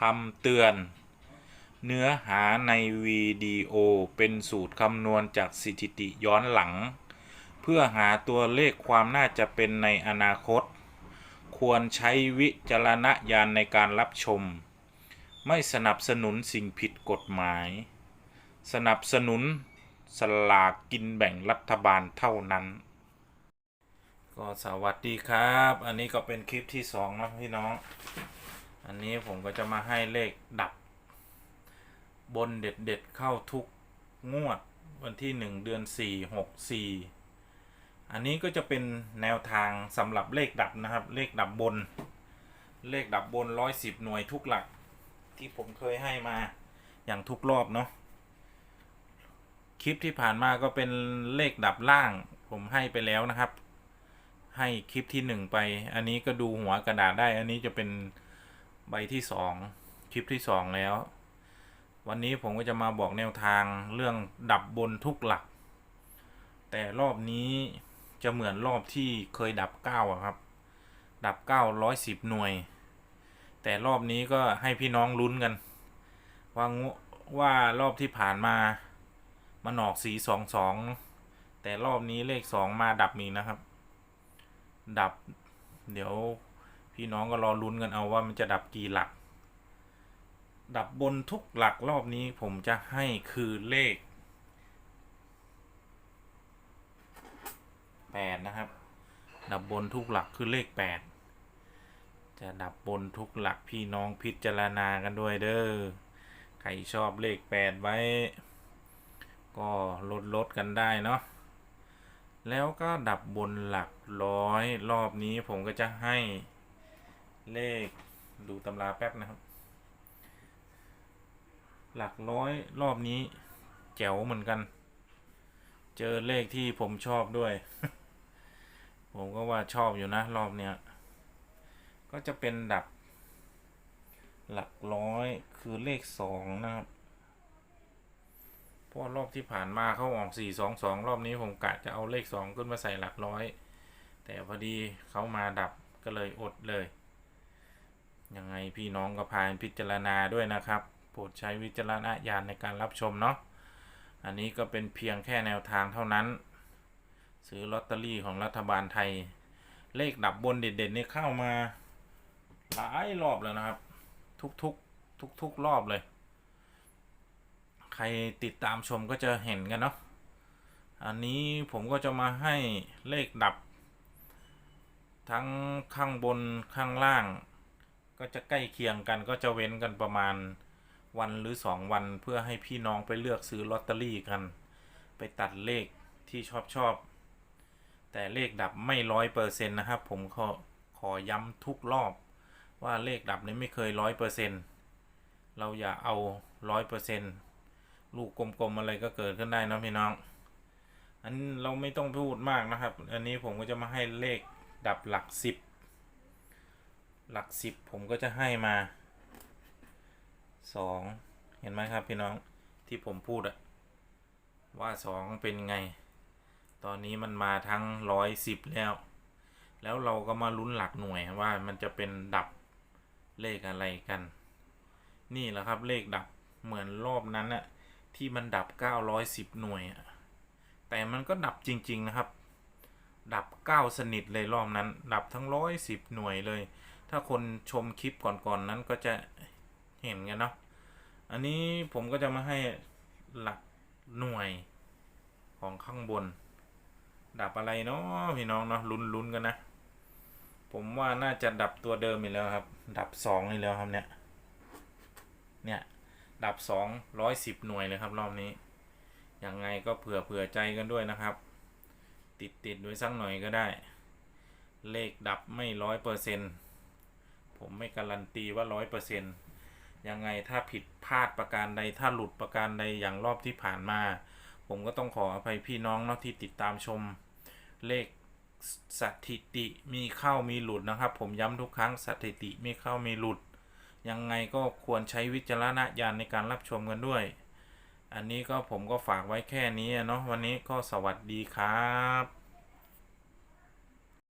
คำเตือน เนื้อหาในวิดีโอเป็นสูตรคำนวณจากสถิติย้อนหลัง เพื่อหาตัวเลขความน่าจะเป็นในอนาคต ควรใช้วิจารณญาณในการรับชม ไม่สนับสนุนสิ่งผิดกฎหมาย สนับสนุนสลากกินแบ่งรัฐบาลเท่านั้นก็สวัสดีครับ อันนี้ก็เป็นคลิปที่สองนะพี่น้อง อันนี้ผมก็จะมาให้เลขดับ บนเด็ดเด็ดๆเข้าทุกงวดวันที่หนึ่งเดือนสี่หกสี่อันนี้ก็จะเป็นแนวทางสำหรับเลขดับนะครับ เลขดับบน เลขดับบนร้อยสิบหน่วยทุกหลัก ที่ผมเคยให้มาอย่างทุกรอบเนาะคลิปที่ผ่านมาก็เป็นเลขดับล่าง ผมให้ไปแล้วนะครับ ให้คลิปที่หนึ่งไป อันนี้ก็ดูหัวกระดาษได้ อันนี้จะเป็น ใบที่สองคลิปที่สองแล้ว วันนี้ผมก็จะมาบอกแนวทางเรื่องดับบนทุกหลัก แต่รอบนี้จะเหมือนรอบที่เคยดับเก้าอะครับ ดับเก้าร้อยสิบหน่วย แต่รอบนี้ก็ให้พี่น้องลุ้นกัน ว่าว่ารอบที่ผ่านมามันออกสีสองสองแต่รอบนี้เลขสองมาดับมีกนะครับ ดับเดี๋ยว พี่น้องก็รอลุ้นกันเอาว่ามันจะดับกี่หลัก ดับบนทุกหลักรอบนี้ผมจะให้คือเลขแปดนะครับ ดับบนทุกหลักคือเลขแปดจะดับบนทุกหลักพี่น้องพิจารณากันด้วยเด้อ ใครชอบเลขแปดไว้ ก็ลดลดกันได้เนาะ แล้วก็ดับบนหลักร้อยรอบนี้ผมก็จะให้ เลขดูตำราแป๊บนะครับ หลักร้อยรอบนี้ แจ๋วเหมือนกัน เจอเลขที่ผมชอบด้วย ผมก็ว่าชอบอยู่นะ รอบเนี้ย ก็จะเป็นดับ หลักร้อยคือเลขสองนะครับเพราะรอบที่ผ่านมาเขาออกสี่สองสองรอบนี้ผมกะจะเอาเลขสองขึ้นมาใส่หลักร้อย แต่พอดีเขามาดับก็เลยอดเลย ยังไงพี่น้องก็พานพิจารณาด้วยนะครับ โปรดใช้วิจารณญาณในการรับชมเนาะ อันนี้ก็เป็นเพียงแค่แนวทางเท่านั้น ซื้อลอตเตอรี่ของรัฐบาลไทย เลขดับบนเด็ดๆนี่เข้ามาหลายรอบแล้วนะครับ ทุกๆทุกๆรอบเลย ใครติดตามชมก็จะเห็นกันเนาะ อันนี้ผมก็จะมาให้เลขดับ ทั้งข้างบนข้างล่าง ก็จะใกล้เคียงกันก็จะเว้นกันประมาณวันหรือสองวันเพื่อให้พี่น้องไปเลือกซื้อลอตเตอรี่กัน ไปตัดเลขที่ชอบชอบ แต่เลขดับไม่ร้อยเปอร์เซ็นต์นะครับ ผมขอขอย้ำทุกรอบว่าเลขดับนี้ไม่เคยร้อยเปอร์เซ็นต์เราอย่าเอาร้อยเปอร์เซ็นต์ลูกกลมๆอะไรก็เกิดขึ้นได้นะพี่น้อง อันเราไม่ต้องพูดมากนะครับ อันนี้ผมก็จะมาให้เลขดับหลักสิบ หลักสิบผมก็จะให้มาสองเห็นไหมครับพี่น้องที่ผมพูดอะว่าสองเป็นไง ตอนนี้มันมาทั้งร้อยสิบแล้ว แล้วเราก็มาลุ้นหลักหน่วยว่ามันจะเป็นดับเลขอะไรกัน นี่แหละครับเลขดับเหมือนรอบนั้นอะที่มันดับ 910 หน่วยอะแต่มันก็ดับจริง ๆ นะครับ ดับ 9 สนิทเลยรอบนั้น ดับทั้ง 110 หน่วยเลย ถ้าคนชมคลิปก่อนๆนนั้นก็จะเห็นกันเนาะ อันนี้ผมก็จะมาให้หลักหน่วยของข้างบน ดับอะไรเนาะพี่น้องเนาะลุ้นๆกันนะ ผมว่าน่าจะดับตัวเดิมอีกแล้วครับ ดับ2อีกแล้วครับเนี่ย เนี่ย ดับสองร้อยสิบหน่วยเลยครับรอบนี้ ยังไงก็เผื่อเผื่อใจกันด้วยนะครับ ติดติดด้วยสักหน่อยก็ได้ เลขดับไม่ร้อยเปอร์เซ็นผม ไม่การันตีว่าร้อยเปอร์เซ็นยังไงถ้าผิดพลาดประการใดถ้าหลุดประการใดอย่างรอบที่ผ่านมา ผมก็ต้องขออภัยพี่น้องเนาะที่ติดตามชมเลขสถิติมีเข้ามีหลุดนะครับ ผมย้ำทุกครั้งสถิติมีเข้ามีหลุด ยังไงก็ควรใช้วิจารณญาณในการรับชมกันด้วย อันนี้ก็ผมก็ฝากไว้แค่นี้เนาะวันนี้ก็สวัสดีครับ